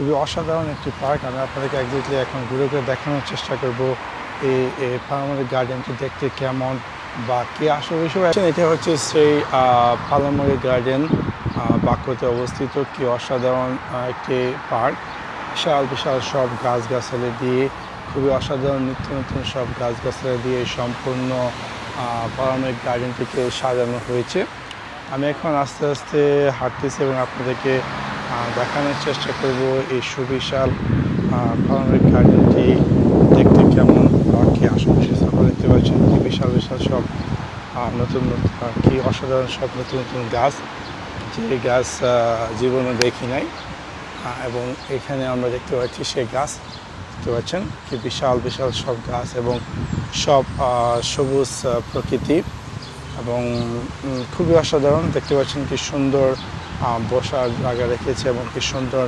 খুবই অসাধারণ একটি পার্ক আমি আপনাদেরকে একদিকে এখন ঘুরে ঘুরে দেখানোর চেষ্টা করব এই এই পালামারি গার্ডেনটি দেখতে কেমন বা কি আসল আছে। এটা হচ্ছে সেই পালামারি গার্ডেন বাক্যতে অবস্থিত। কি অসাধারণ একটি পার্ক। বিশাল বিশাল সব গাছগাছালি দিয়ে, খুবই অসাধারণ নিত্য নতুন সব গাছগাছালি দিয়ে সম্পূর্ণ পালামারি গার্ডেনটিকে সাজানো হয়েছে। আমি এখন আস্তে আস্তে হাঁটতেছি এবং আপনাদেরকে দেখানোর চেষ্টা করব এই সুবিশাল পালামারি গার্ডেনটি দেখতে কেমন কি আশেপাশে আপনারা দেখতে পাচ্ছেন, কি বিশাল বিশাল সব নতুন নতুন কি অসাধারণ সব নতুন নতুন গাছ, যে গাছ জীবনে দেখি নাই এবং এখানে আমরা দেখতে পাচ্ছি সেই গাছ, দেখতে পাচ্ছেন কি বিশাল বিশাল সব গাছ এবং সব সবুজ প্রকৃতি এবং খুবই অসাধারণ, দেখতে পাচ্ছেন কি সুন্দর বসার জায়গা রেখেছে এবং কি সুন্দর